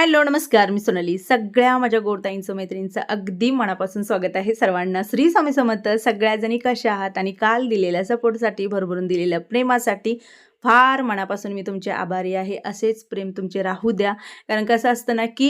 Hello नमस्कार मी सोनाली. सगळ्या माझ्या गोडताईंचं मैत्रिणींचं अगदी मनापासून स्वागत आहे सर्वांना. श्री स्वामी समर्थ सगळ्याजणी कशा आहात आणि काल दिलेल्या सपोर्टसाठी भरभरून दिलेल्या प्रेमासाठी फार मनापासून मी तुमचे आभारी आहे. असेच प्रेम तुमचे राहू द्या. कारण कसं असतं ना की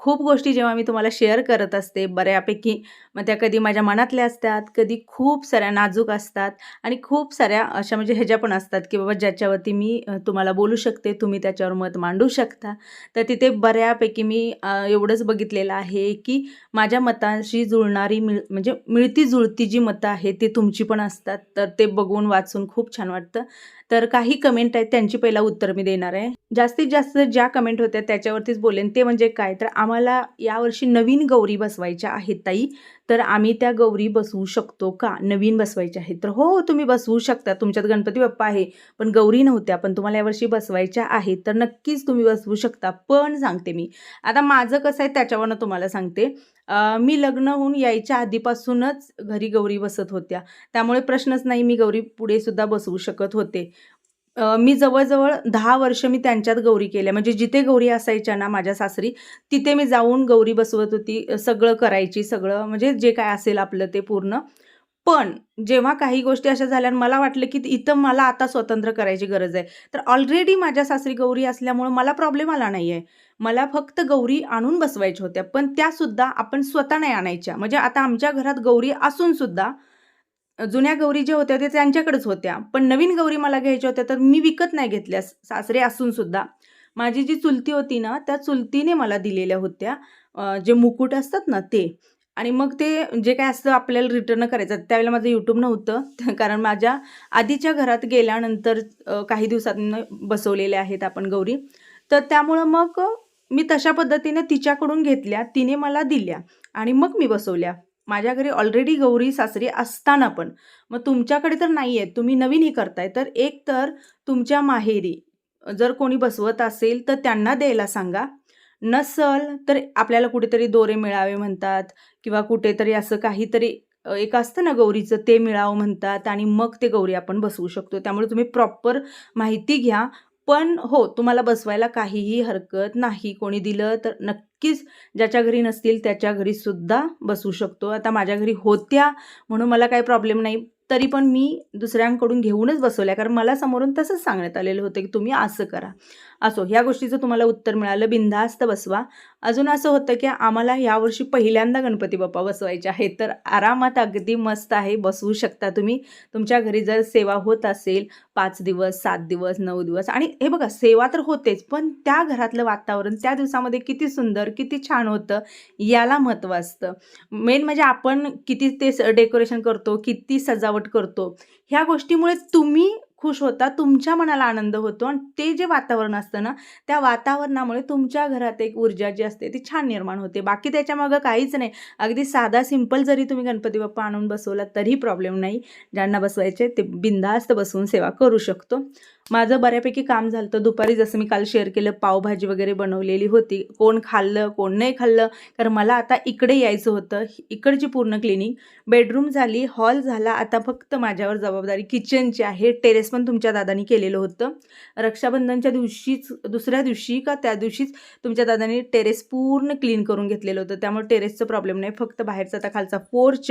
खूप गोष्टी जेव्हा मी तुम्हाला शेअर करत असते बऱ्यापैकी मग त्या कधी माझ्या मनातल्या असतात कधी खूप साऱ्या नाजूक असतात आणि खूप साऱ्या अशा म्हणजे ह्याच्या पण असतात की बाबा ज्याच्यावरती मी तुम्हाला बोलू शकते तुम्ही त्याच्यावर मत मांडू शकता. तर तिथे बऱ्यापैकी मी एवढंच बघितलेलं आहे की माझ्या मतांशी जुळणारी मिळ म्हणजे मिळती जुळती जी मतं आहेत ती तुमची पण असतात. तर ते बघून वाचून खूप छान वाटतं. तर काही कमेंट आहेत त्यांची पहिला उत्तर मी देणार आहे. जास्तीत जास्त ज्या कमेंट होत्या त्याच्यावरतीच बोलेन. ते म्हणजे काय? तर आम्हाला यावर्षी नवीन गौरी बसवायच्या आहेत ताई. तर आम्ही त्या गौरी बसवू शकतो का? नवीन बसवायच्या आहेत. तर हो, हो तुम्ही बसवू शकता. तुमच्यात गणपती बाप्पा आहे पण गौरी नव्हत्या पण तुम्हाला यावर्षी बसवायच्या आहेत. तर नक्कीच तुम्ही बसवू शकता. पण सांगते मी. आता माझं कसं आहे त्याच्यावरनं तुम्हाला सांगते. मी लग्न होऊन यायच्या आधीपासूनच घरी गौरी बसत होत्या. त्यामुळे प्रश्नच नाही मी गौरी पुढे सुद्धा बसवू शकत होते. मी जवळजवळ दहा वर्ष मी त्यांच्यात गौरी केल्या. म्हणजे जिथे गौरी असायच्या ना माझ्या सासरी तिथे मी जाऊन गौरी बसवत होती. सगळं करायची सगळं म्हणजे जे काय असेल आपलं ते पूर्ण. पण जेव्हा काही गोष्टी अशा झाल्या मला वाटलं की इथं मला आता स्वतंत्र करायची गरज आहे तर ऑलरेडी माझ्या सासरी गौरी असल्यामुळं मला प्रॉब्लेम आला नाही आहे मला फक्त गौरी आणून बसवायच्या होत्या पण त्यासुद्धा आपण स्वतः नाही आणायच्या. म्हणजे आता आमच्या घरात गौरी असूनसुद्धा जुन्या गौरी ज्या होत्या त्या त्यांच्याकडेच होत्या. पण नवीन गौरी मला घ्यायच्या होत्या तर मी विकत नाही घेतल्या सासरे असूनसुद्धा माझी जी चुलती होती ना त्या चुलतीने मला दिलेल्या होत्या जे मुकुट असतात ना ते आणि मग ते जे काय असतं आपल्याला रिटर्न करायचं त्यावेळेला माझं यूट्यूब नव्हतं. कारण माझ्या आधीच्या घरात गेल्यानंतर काही दिवसात बसवलेले आहेत आपण गौरी. तर त्यामुळं मग मी तशा पद्धतीने तिच्याकडून घेतल्या तिने मला दिल्या आणि मग मी बसवल्या. माझ्या घरी ऑलरेडी गौरी सासरी असताना पण. मग तुमच्याकडे तर नाही आहेत तुम्ही नवीनही करताय. तर एक तर तुमच्या माहेरी जर कोणी बसवत असेल तर त्यांना द्यायला सांगा. नसल तर आपल्याला कुठेतरी दोरे मिळावे म्हणतात किंवा कुठेतरी असं काहीतरी एक असतं ना गौरीचं ते मिळावं म्हणतात आणि मग ते गौरी आपण बसवू शकतो. त्यामुळे तुम्ही प्रॉपर माहिती घ्या. पण हो तुम्हाला बसवायला काहीही हरकत नाही. कोणी दिलं तर नक्कीच ज्याच्या घरी नसतील त्याच्या घरीसुद्धा बसवू शकतो. आता माझ्या घरी होत्या म्हणून मला काही प्रॉब्लेम नाही. तरी पण मी दुसऱ्यांकडून घेऊनच बसवल्या. कारण मला समोरून तसंच सांगण्यात आलेलं होतं की तुम्ही असं करा. असो ह्या गोष्टीचं तुम्हाला उत्तर मिळालं बिनधास्त बसवा. अजून असं होतं की आम्हाला यावर्षी पहिल्यांदा गणपती बाप्पा बसवायचे आहेत. तर आरामात अगदी मस्त आहे बसवू शकता तुम्ही. तुमच्या घरी जर सेवा होत असेल पाच दिवस सात दिवस नऊ दिवस आणि हे बघा सेवा तर होतेच पण त्या घरातलं वातावरण त्या दिवसामध्ये किती सुंदर किती छान होतं याला महत्त्व असतं. मेन म्हणजे आपण किती ते डेकोरेशन करतो किती सजावट करतो ह्या गोष्टीमुळे तुम्ही खुश होता तुमच्या मनाला आनंद होतो आणि ते जे वातावरण असतं ना त्या वातावरणामुळे तुमच्या घरात एक ऊर्जा जी असते ती छान निर्माण होते. बाकी त्याच्यामागं काहीच नाही. अगदी साधा सिंपल जरी तुम्ही गणपती बाप्पा आणून बसवला तरी प्रॉब्लेम नाही. ज्यांना बसवायचे ते बिंदास्त बसवून सेवा करू शकतो. माझं बऱ्यापैकी काम झालं तर दुपारी जसं मी काल शेअर केलं पावभाजी वगैरे बनवलेली होती. कोण खाल्लं कोण नाही खाल्लं. कारण मला आता इकडे यायचं होतं इकडची पूर्ण क्लिनिंग बेडरूम झाली हॉल झाला. आता फक्त माझ्यावर जबाबदारी किचनची आहे टेरेस पण तुमच्या दादानी केलेलं होतं. रक्षाबंधनच्या दिवशीच दुसऱ्या दिवशी का त्या दिवशीच तुमच्या दादानी टेरेस पूर्ण क्लीन करून घेतलेलं होतं. त्यामुळे टेरेसचं प्रॉब्लेम नाही. फक्त बाहेरचा आता खालचा पोर्च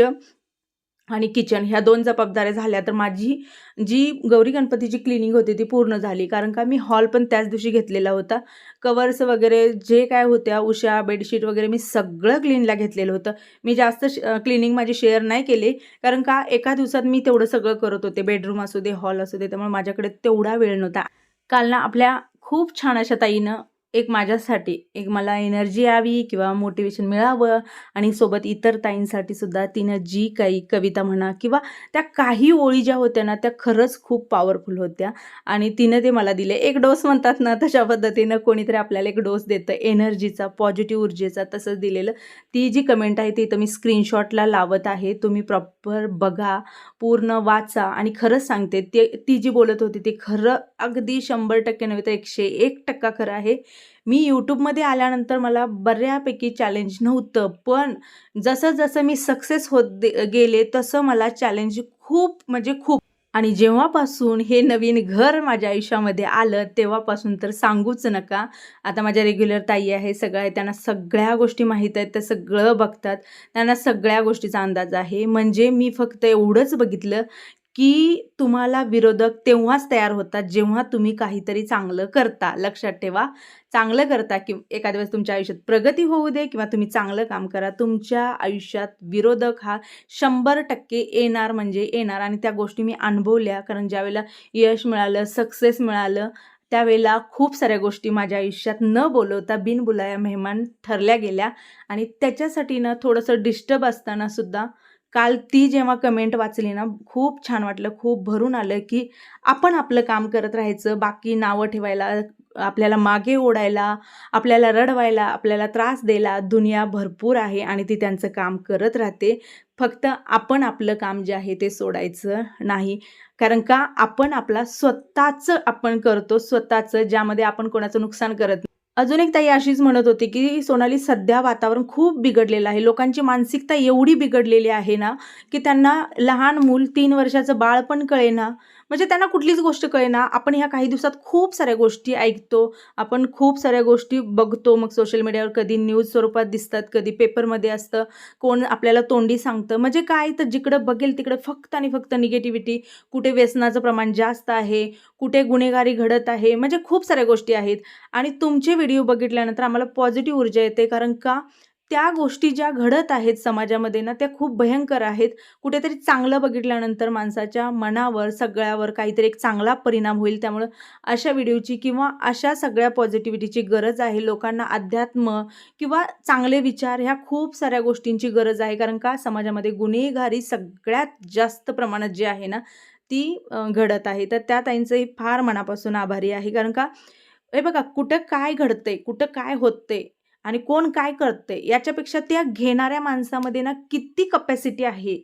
आणि किचन ह्या दोन जबाबदाऱ्या झाल्या तर माझी जी गौरी गणपतीची क्लिनिंग होती ती पूर्ण झाली. कारण का मी हॉल पण त्याच दिवशी घेतलेला होता. कवर्स वगैरे जे काय होत्या उशा बेडशीट वगैरे मी सगळं क्लीनला घेतलेलं होतं. मी जास्त क्लिनिंग माझी शेअर नाही केली. कारण का एका दिवसात मी तेवढं सगळं करत होते. बेडरूम असू दे हॉल असू दे त्यामुळे माझ्याकडे तेवढा वेळ नव्हता. काल ना आपल्या खूप छान अशा ताईनं एक माझ्यासाठी एक मला एनर्जी यावी किंवा मोटिवेशन मिळावं आणि सोबत इतर ताईंसाठी सुद्धा तिनं जी काही कविता म्हणा किंवा त्या काही ओळी ज्या होत्या ना त्या खरंच खूप पॉवरफुल होत्या. आणि तिनं ते मला दिले. एक डोस म्हणतात ना तशा पद्धतीनं कोणीतरी आपल्याला एक डोस देतं. एनर्जीचा पॉझिटिव्ह ऊर्जेचा तसंच दिलेलं. ती जी कमेंट आहे ती इथं मी स्क्रीनशॉटला लावत आहे. तुम्ही प्रॉपर बघा पूर्ण वाचा आणि खरंच सांगते ते ती जी बोलत होती ती खरं अगदी शंभर टक्के नव्हे तर एकशे एक टक्का खरं आहे. मी यूट्यूबमध्ये आल्यानंतर मला बऱ्यापैकी चॅलेंज नव्हतं पण जसं जसं मी सक्सेस होत गेले तसं मला चॅलेंज खूप म्हणजे खूप. आणि जेव्हापासून हे नवीन घर माझ्या आयुष्यामध्ये आलं तेव्हापासून तर सांगूच नका. आता माझ्या रेग्युलर ताई आहे सगळं आहे त्यांना सगळ्या गोष्टी माहीत आहेत त्या सगळं बघतात. त्यांना सगळ्या गोष्टीचा अंदाज आहे. म्हणजे मी फक्त एवढंच बघितलं की तुम्हाला विरोधक तेव्हाच तयार होतात जेव्हा तुम्ही काहीतरी चांगलं करता. लक्षात ठेवा. चांगलं करता की एखाद्या वेळेस तुमच्या आयुष्यात प्रगती होऊ दे किंवा तुम्ही चांगलं काम करा तुमच्या आयुष्यात विरोधक हा शंभर टक्के येणार म्हणजे येणार आणि त्या गोष्टी मी अनुभवल्या. कारण ज्यावेळेला यश मिळालं सक्सेस मिळालं त्यावेळेला खूप साऱ्या गोष्टी माझ्या आयुष्यात न बोलवता बिनबुलाया मेहमान ठरल्या गेल्या आणि त्याच्यासाठी ना थोडंसं डिस्टर्ब असताना सुद्धा काल ती जेव्हा कमेंट वाचली ना खूप छान वाटलं खूप भरून आलं की आपण आपलं काम करत राहायचं बाकी नावं ठेवायला आपल्याला मागे ओढायला आपल्याला रडवायला आपल्याला त्रास द्यायला दुनिया भरपूर आहे आणि ती त्यांचं काम करत राहते फक्त आपण आपलं काम जे आहे ते सोडायचं नाही कारण का आपण आपला स्वतःचं आपण करतो स्वतःचं ज्यामध्ये आपण कोणाचं नुकसान करत नाही. अजून एक ताई अशीच म्हणत होती की सोनाली सध्या वातावरण खूप बिघडलेलं आहे. लोकांची मानसिकता एवढी बिघडलेली आहे ना की त्यांना लहान मूल तीन वर्षाचं बाळ पण कळेना. म्हणजे त्यांना कुठलीच गोष्ट कळेना. आपण ह्या काही दिवसात खूप साऱ्या गोष्टी ऐकतो. आपण खूप साऱ्या गोष्टी बघतो. मग सोशल मीडियावर कधी न्यूज स्वरूपात दिसतात कधी पेपरमध्ये असतं. कोण आपल्याला तोंडी सांगतं. म्हणजे काय तर जिकडं बघेल तिकडं फक्त आणि फक्त निगेटिव्हिटी कुठे व्यसनाचं प्रमाण जास्त आहे कुठे गुन्हेगारी घडत आहे. म्हणजे खूप साऱ्या गोष्टी आहेत. आणि तुमचे व्हिडिओ बघितल्यानंतर आम्हाला पॉझिटिव्ह ऊर्जा येते. कारण का? त्या गोष्टी ज्या घडत आहेत समाजामध्ये ना त्या खूप भयंकर आहेत. कुठेतरी चांगलं बघितल्यानंतर माणसाच्या मनावर सगळ्यावर काहीतरी एक चांगला परिणाम होईल. त्यामुळं अशा व्हिडिओची किंवा अशा सगळ्या पॉझिटिव्हिटीची गरज आहे. लोकांना अध्यात्म किंवा चांगले विचार ह्या खूप साऱ्या गोष्टींची गरज आहे. कारण का? समाजामध्ये गुन्हेगारी सगळ्यात जास्त प्रमाणात जी आहे ना ती घडत आहे. तर त्या ताईंचंही फार मनापासून आभारी आहे. कारण का? हे बघा कुठं काय घडतंय कुठं काय होतंय आणि कोण काय करते याच्यापेक्षा त्या घेणाऱ्या माणसामध्ये ना किती कपॅसिटी आहे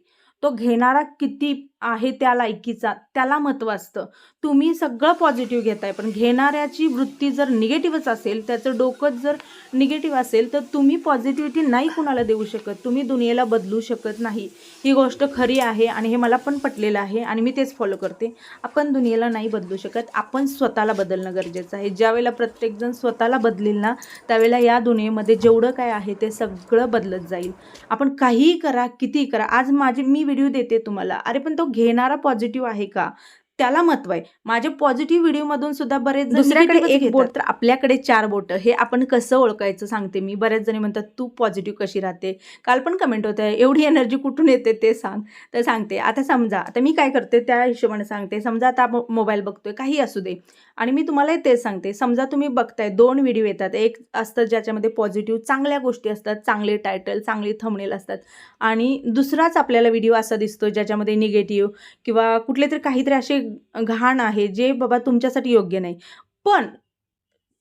तो घेणारा किती आहे त्या लायकीचा त्याला महत्त्व असतं. तुम्ही सगळं पॉझिटिव्ह घेताय पण घेणाऱ्याची वृत्ती जर निगेटिव्हच असेल त्याचं डोकं जर निगेटिव्ह असेल तर तुम्ही पॉझिटिव्हिटी नाही कुणाला देऊ शकत. तुम्ही दुनियेला बदलू शकत नाही. ही गोष्ट खरी आहे आणि हे मला पण पटलेलं आहे आणि मी तेच फॉलो करते. आपण दुनियेला नाही बदलू शकत आपण स्वतःला बदलणं गरजेचं आहे. ज्यावेळेला प्रत्येकजण स्वतःला बदलेल ना त्यावेळेला या दुनियेमध्ये जेवढं काय आहे ते सगळं बदलत जाईल. आपण काहीही करा कितीही करा. आज माझे मी व्हिडिओ देते तुम्हाला. अरे पण तो घेणारा पॉझिटिव्ह आहे का? त्याला महत्त्व आहे. माझे पॉझिटिव्ह व्हिडिओमधून सुद्धा बरेच दुसऱ्याकडे एक. बोट तर आपल्याकडे चार बोटं. हे आपण कसं ओळखायचं सांगते मी. बऱ्याच जणी म्हणतात तू पॉझिटिव्ह कशी राहते? काल पण कमेंट होतं एवढी एनर्जी कुठून येते ते सांग. तर सांगते आता समजा आता मी काय करते त्या हिशोबाने सांगते. समजा आता मोबाईल बघतोय काही असू दे. आणि मी तुम्हालाही तेच सांगते. समजा तुम्ही बघताय दोन व्हिडिओ येतात. एक असतं ज्याच्यामध्ये पॉझिटिव्ह चांगल्या गोष्टी असतात चांगले टायटल चांगली थंबनेल असतात. आणि दुसराच आपल्याला व्हिडिओ असा दिसतो ज्याच्यामध्ये निगेटिव्ह किंवा कुठले तरी काहीतरी असे घाण आहे जे बाबा तुमच्यासाठी योग्य नाही. पण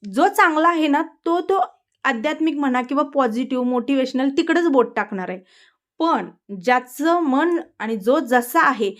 जो चांगला आहे ना तो तो आध्यात्मिक म्हणा किंवा पॉझिटिव्ह मोटिवेशनल तिकडंच बोट टाकणार आहे. पण ज्याचं मन आणि जो जसा आहे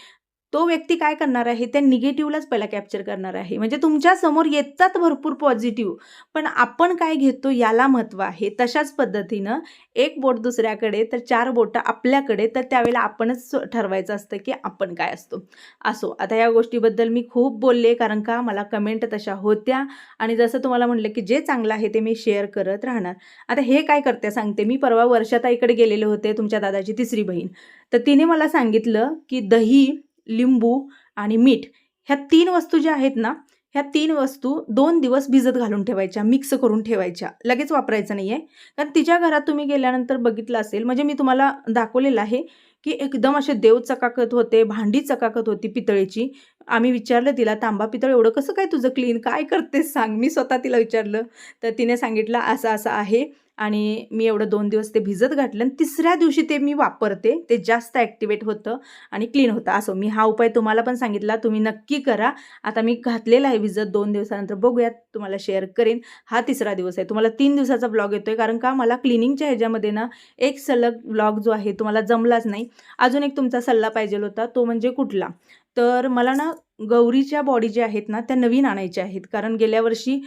तो व्यक्ती काय करणार आहे? त्या निगेटिव्हलाच पहिला कॅप्चर करणार आहे. म्हणजे तुमच्यासमोर येतात भरपूर पॉझिटिव्ह पण आपण काय घेतो? याला महत्त्व आहे. तशाच पद्धतीनं एक बोट दुसऱ्याकडे तर चार बोटं आपल्याकडे तर त्यावेळेला आपणच ठरवायचं असतं की आपण काय असतो. असो. आता या गोष्टीबद्दल मी खूप बोलले कारण का? मला कमेंट तशा होत्या. आणि जसं तुम्हाला म्हटलं की जे चांगलं आहे ते मी शेअर करत राहणार. आता हे काय करते सांगते मी. परवा वर्षाताईकडे गेलेले होते तुमच्या दादाची तिसरी बहीण. तर तिने मला सांगितलं की दही लिंबू आणि मीठ ह्या तीन वस्तू ज्या आहेत ना ह्या तीन वस्तू दोन दिवस भिजत घालून ठेवायच्या मिक्स करून ठेवायच्या. लगेच वापरायचं नाही आहे कारण तिच्या घरात तुम्ही गेल्यानंतर बघितलं असेल म्हणजे मी तुम्हाला दाखवलेलं आहे की एकदम असे देव चकाकत होते भांडी चकाकत होती पितळेची. आम्ही विचारलं तिला तांबा पितळ एवढं कसं काय तुझं क्लीन काय करतेस सांग. मी स्वतः तिला विचारलं. तर तिने सांगितलं असं असं आहे आणि मी एवढं दोन दिवस ते भिजत घातलं आणि तिसऱ्या दिवशी ते मी वापरते. ते जास्त ॲक्टिवेट होतं आणि क्लीन होतं. असं मी हा उपाय तुम्हाला पण सांगितला. तुम्ही नक्की करा. आता मी घातलेला आहे भिजत. दोन दिवसानंतर बघूयात. तुम्हाला शेअर करेन. हा तिसरा दिवस आहे. तुम्हाला तीन दिवसाचा ब्लॉग येतो आहे कारण का? मला क्लिनिंगच्या ह्याच्यामध्ये ना एक सलग ब्लॉग जो आहे तुम्हाला जमलाच नाही. अजून एक तुमचा सल्ला पाहिजे होता. तो म्हणजे कुठला? तर मला ना गौरीच्या बॉडी ज्या आहेत ना त्या नवीन आणायच्या आहेत. कारण गेल्या वर्षी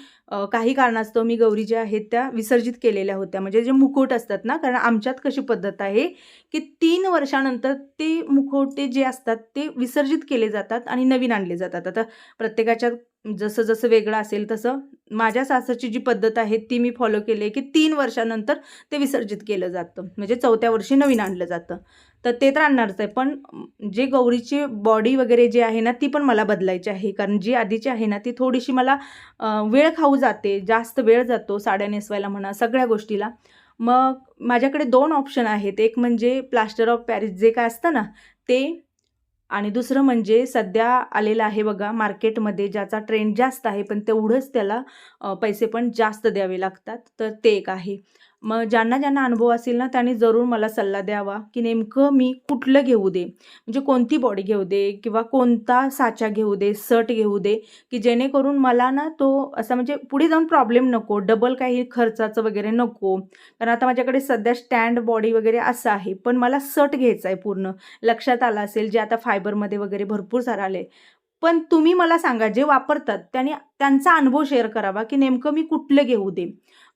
काही कारणास्तव मी गौरी ज्या आहेत त्या विसर्जित केलेल्या होत्या. म्हणजे जे मुखवट असतात ना कारण आमच्यात कशी पद्धत आहे की तीन वर्षानंतर ते मुखवटे जे असतात ते विसर्जित केले जातात आणि नवीन आणले जातात. आता प्रत्येकाच्या जसं जसं वेगळं असेल तसं माझ्या सासरची जी पद्धत आहे ती मी फॉलो केली आहे की तीन वर्षानंतर ते विसर्जित केलं जातं. म्हणजे चौथ्या वर्षी नवीन आणलं जातं. तर ते तर आणणारच आहे पण जे गौरीची बॉडी वगैरे जी आहे ना ती पण मला बदलायची आहे. कारण जी आधीची आहे ना ती थोडीशी मला वेळ खाऊ जाते जास्त वेळ जातो साड्या नेसवायला म्हणा सगळ्या गोष्टीला. मग माझ्याकडे दोन ऑप्शन आहेत. एक म्हणजे प्लास्टर ऑफ पॅरिस जे काय असतं ना ते आणि दुसरं म्हणजे सध्या आलेलं आहे बघा मार्केटमध्ये ज्याचा ट्रेंड जास्त आहे पण तेवढंच त्याला पैसे पण जास्त द्यावे लागतात. तर ते एक आहे. मग ज्यांना ज्यांना अनुभव असेल ना त्यांनी जरूर मला सल्ला द्यावा की नेमकं मी कुठलं घेऊ दे. म्हणजे कोणती बॉडी घेऊ दे किंवा कोणता साचा घेऊ दे सट घेऊ दे की जेणेकरून मला ना तो असा म्हणजे पुढे जाऊन प्रॉब्लेम नको डबल काही खर्चाचं वगैरे नको. कारण आता माझ्याकडे सध्या स्टँड बॉडी वगैरे असं आहे पण मला सट घ्यायचा आहे पूर्ण. लक्षात आलं असेल जे आता फायबरमध्ये वगैरे भरपूर सारं आले पण तुम्ही मला सांगा जे वापरतात त्यांनी त्यांचा अनुभव शेअर करावा की नेमकं मी कुठलं घेऊ दे.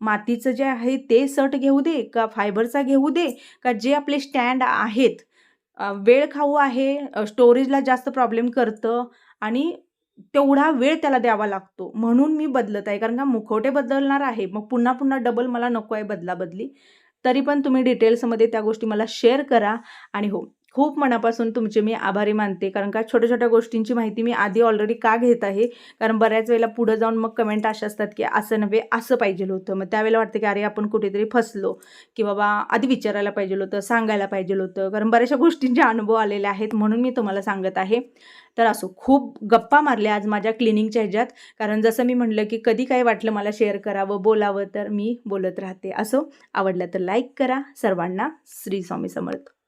मातीचं जे आहे ते सट घेऊ दे का फायबरचा घेऊ दे का जे आपले स्टँड आहेत. वेळ खाऊ आहे स्टोरेजला जास्त प्रॉब्लेम करतं आणि तेवढा वेळ त्याला द्यावा लागतो. म्हणून मी बदलत आहे. कारण का मुखवटे बदलणार आहे. मग पुन्हा पुन्हा डबल मला नको आहे बदलाबदली. तरी पण तुम्ही डिटेल्समध्ये त्या गोष्टी मला शेअर करा. आणि हो खूप मनापासून तुमचे मी आभारी मानते. कारण का छोट्या छोट्या गोष्टींची माहिती मी आधी ऑलरेडी का घेत आहे? कारण बऱ्याच वेळेला पुढं जाऊन मग कमेंट अशा असतात की असं नव्हे असं पाहिजे होतं. मग त्यावेळेला वाटतं की अरे आपण कुठेतरी फसलो. की बाबा आधी विचारायला पाहिजे होतं सांगायला पाहिजे होतं. कारण बऱ्याचशा गोष्टींचे अनुभव आलेले आहेत म्हणून मी तुम्हाला सांगत आहे. तर असो खूप गप्पा मारल्या आज माझ्या क्लिनिंगच्या ह्याच्यात. कारण जसं मी म्हटलं की कधी काय वाटलं मला शेअर करावं बोलावं तर मी बोलत राहते. असो आवडलं तर लाईक करा. सर्वांना श्री स्वामी समर्थ.